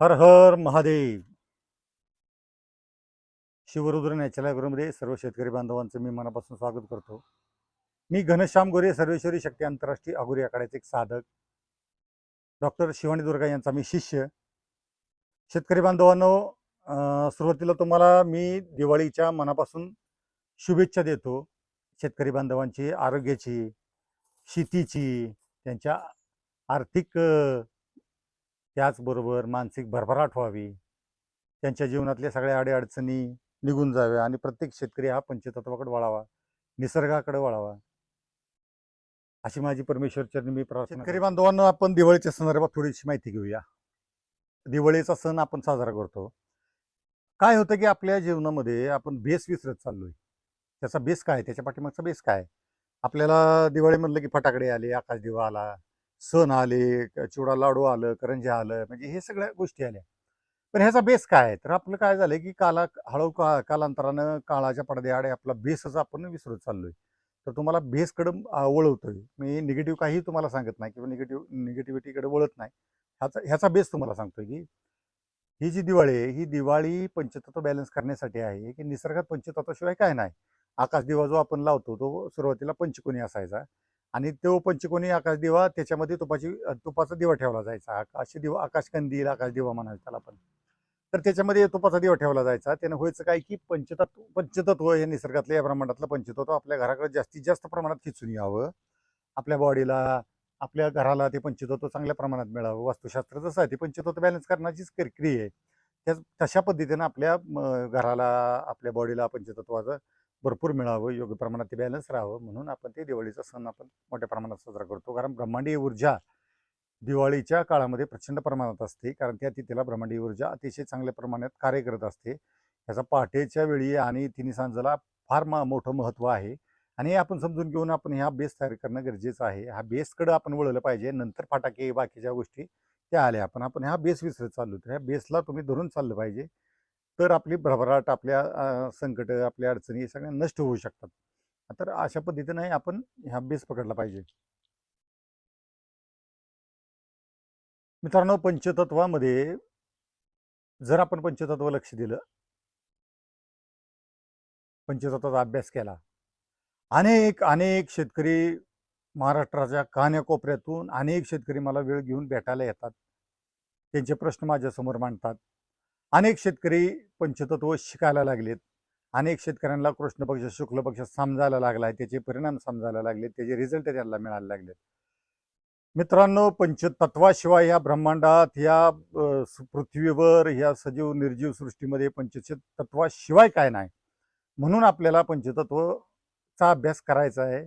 हर हर Mahadev. Shivarudra natural सर्व शेतकरी बांधवांचं मी मनापासून स्वागत करतो. मी घनश्याम गोरे सर्वेश्वरी शक्ती आंतरराष्ट्रीय अगोरी आखाड्याचे एक साधक. डॉक्टर शिवानी दुर्गा यांचा मी शिष्य. शेतकरी बांधवांनो सुरुवातीला तुम्हाला मी दिवाळीच्या मनापासून शुभेच्छा देतो. शेतकरी बांधवांची आरोग्याची शेतीची त्यांच्या आर्थिक त्याचबरोबर मानसिक भरभराट व्हावी. त्यांच्या जीवनातल्या सगळ्या अडीअडचणी निघून जाव्या आणि प्रत्येक शेतकरी हा पंचतत्वाकडे वळावा निसर्गाकडे वळावा. अशी माझी परमेश्वरचरणी मी प्रार्थना शेतकरी बांधवांना आपण दिवाळीच्या संदर्भात थोडीशी माहिती घेऊया. दिवाळीचा सण आपण साजरा करतो. काय होतं की आपल्या जीवनामध्ये आपण बेस विसरत चाललोय. त्याचा बेस काय? त्याच्या पाठीमागचा बेस काय? आपल्याला दिवाळी म्हणलं की फटाकडे आले आकाश दिवा आला सण आले चिवडा लाडू आलं करंज्या आलं म्हणजे हे सगळ्या गोष्टी आल्या. पण ह्याचा बेस काय आहे? तर आपलं काय झालंय की काला हळू का कालांतरानं काळाच्या पडद्याआडे आपला बेसच आपण विसरत चाललोय. तर तुम्हाला बेसकडं वळवतोय. मी निगेटिव्ह काही तुम्हाला सांगत नाही किंवा निगेटिव्ह निगेटिव्हिटीकडे वळत नाही. ह्याचा ह्याचा बेस तुम्हाला सांगतोय की ही जी दिवाळी आहे ही दिवाळी पंचतत्व बॅलन्स करण्यासाठी आहे की निसर्गात पंचतत्वाशिवाय काय नाही. आकाश दिवा जो आपण लावतो तो सुरुवातीला पंचकोनी असायचा. आणि तो पंचकोनी आकाश दिवा त्याच्यामध्ये तुपाची तुपाचा दिवा ठेवला जायचा. आकाश दिवा आकाश कंदील आकाश दिवा म्हणायचं त्याला आपण तर त्याच्यामध्ये तुपाचा दिवा ठेवला जायचा. त्यानं व्हायचं काय की पंचतत्व पंचतत्व हे निसर्गातलं या ब्रह्मांडातलं पंचतत्व आपल्या घराकडे जास्तीत जास्त प्रमाणात खिचून यावं. आपल्या बॉडीला आपल्या घराला ते पंचतत्व चांगल्या प्रमाणात मिळावं. वास्तुशास्त्र जसं आहे ते पंचतत्व बॅलन्स करण्याचीच क्रिया आहे. त्याच तशा पद्धतीनं आपल्या म, घराला आपल्या बॉडीला पंचतत्वाचं भरपूर मिळावं योग्य प्रमाणात ते बॅलन्स राहावं म्हणून आपण ते दिवाळीचा सण आपण मोठ्या प्रमाणात साजरा करतो. कारण ब्रह्मांडीय ऊर्जा दिवाळीच्या काळामध्ये प्रचंड प्रमाणात असते. कारण त्या तिथेला ब्रह्मांडीय ऊर्जा अतिशय चांगल्या प्रमाणात कार्य करत असते. त्याचा पहाटेच्या वेळी आणि तिन्ही सांजाला फार मा मोठं महत्त्व आहे. आणि हे आपण समजून घेऊन आपण ह्या बेस तयार करणं गरजेचं आहे. हा बेसकडं आपण वळलं पाहिजे. नंतर फटाके बाकीच्या गोष्टी त्या आल्या. आपण आपण ह्या बेस विसरत चाललो तर ह्या बेसला तुम्ही धरून चाललं पाहिजे. तर आपली भरभराट आपल्या संकट आपल्या अडचणी हे सगळ्या नष्ट होऊ शकतात. तर अशा पद्धतीने आपण ह्या बेस पकडला पाहिजे. मित्रांनो पंचतत्वामध्ये जर आपण पंचतत्व लक्ष दिलं पंचतत्वाचा अभ्यास केला. अनेक अनेक शेतकरी महाराष्ट्राच्या कान्याकोपऱ्यातून अनेक शेतकरी मला वेळ घेऊन भेटायला येतात. त्यांचे प्रश्न माझ्यासमोर मांडतात. अनेक शेतकरी पंचतत्व शिकायला लागलेत. अनेक शेतकऱ्यांना कृष्ण पक्ष शुक्ल पक्ष समजायला लागलाय. त्याचे परिणाम समजायला लागले त्याचे रिझल्ट त्यांना मिळायला लागलेत. मित्रांनो पंचतत्वाशिवाय ह्या ब्रह्मांडात या पृथ्वीवर ह्या सजीव निर्जीव सृष्टीमध्ये पंचतत्वाशिवाय काय नाही. म्हणून आपल्याला पंचतत्वचा अभ्यास करायचा आहे.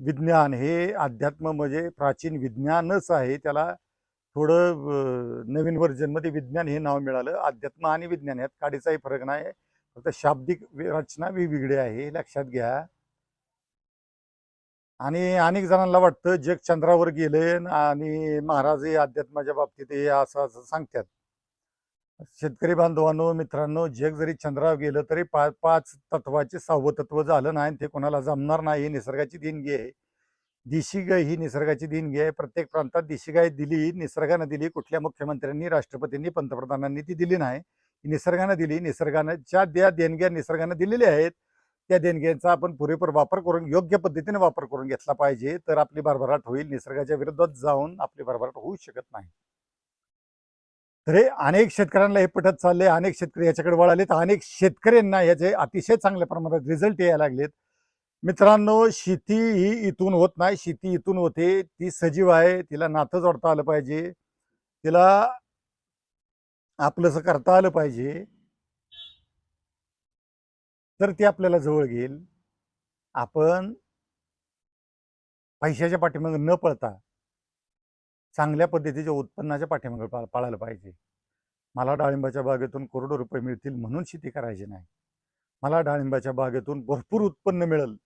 विज्ञान हे अध्यात्म म्हणजे प्राचीन विज्ञानच आहे. त्याला थोडं नवीन व्हर्जनमध्ये विज्ञान हे नाव मिळालं. अध्यात्म आणि विज्ञान यात काडीचाही फरक नाही फक्त शाब्दिक रचना वेगवेगळी आहे हे लक्षात घ्या. आणि अनेक जणांना वाटतं जग चंद्रावर गेले आणि महाराज हे अध्यात्माच्या बाबतीत हे असं असं सांगतात. शेतकरी बांधवांनो मित्रांनो जग जरी चंद्रावर गेलं तरी पाच पाच तत्वाचे सहावं तत्व झालं नाही ते कोणाला जमणार नाही निसर्गाची देणगी आहे. देशी गाय ही निसर्गाची देणगी आहे. प्रत्येक प्रांतात देशी गाय दिली निसर्गानं दिली. कुठल्या मुख्यमंत्र्यांनी राष्ट्रपतींनी पंतप्रधानांनी ती दिली नाही. निसर्गानं दिली निसर्गानं ज्या द्या देणग्या निसर्गानं दिलेल्या आहेत त्या देणग्यांचा आपण पुरेपूर वापर करून योग्य पद्धतीने वापर करून घेतला पाहिजे. तर आपली भरभराट होईल. निसर्गाच्या विरोधात जाऊन आपली भरभराट होऊ शकत नाही. तर हे अनेक शेतकऱ्यांना हे पटत चालले अनेक शेतकरी याच्याकडे वळालेत. अनेक शेतकऱ्यांना याचे अतिशय चांगल्या प्रमाणात रिझल्ट यायला लागलेत. मित्रांनो शेती ही इथून होत नाही. शेती इथून होते. ती सजीव आहे. तिला नातं जोडता आलं पाहिजे. तिला आपलंसं करता आलं पाहिजे. तर ती आपल्याला जवळ घेईल. आपण पैशाच्या पाठीमागे न पळता चांगल्या पद्धतीच्या उत्पन्नाच्या पाठीमागे पा- पाळायला पाहिजे. मला डाळिंबाच्या बागेतून करोडो रुपये मिळतील म्हणून शेती करायची नाही. मला डाळिंबाच्या बागेतून भरपूर उत्पन्न मिळेल.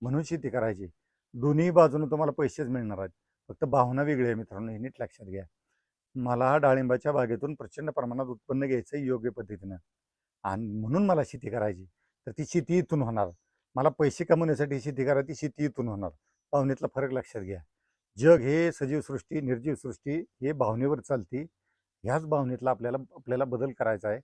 म्हणून शेती करायची. दोन्ही बाजूने तुम्हाला पैसेच मिळणार आहेत. फक्त भावना वेगळी आहे मित्रांनो हे नीट लक्षात घ्या. मला डाळिंबाच्या बागेतून प्रचंड प्रमाणात उत्पन्न घ्यायचं आहे योग्य पद्धतीनं. आणि म्हणून मला शेती करायची. तर ती शेती इथून होणार. मला पैसे कमवण्यासाठी शेती करायची शेती इथून होणार. भावनेतला फरक लक्षात घ्या. जग हे सजीव सृष्टी निर्जीव सृष्टी हे भावनेवर चालती. ह्याच भावनेतला आपल्याला आपल्याला बदल करायचा आहे.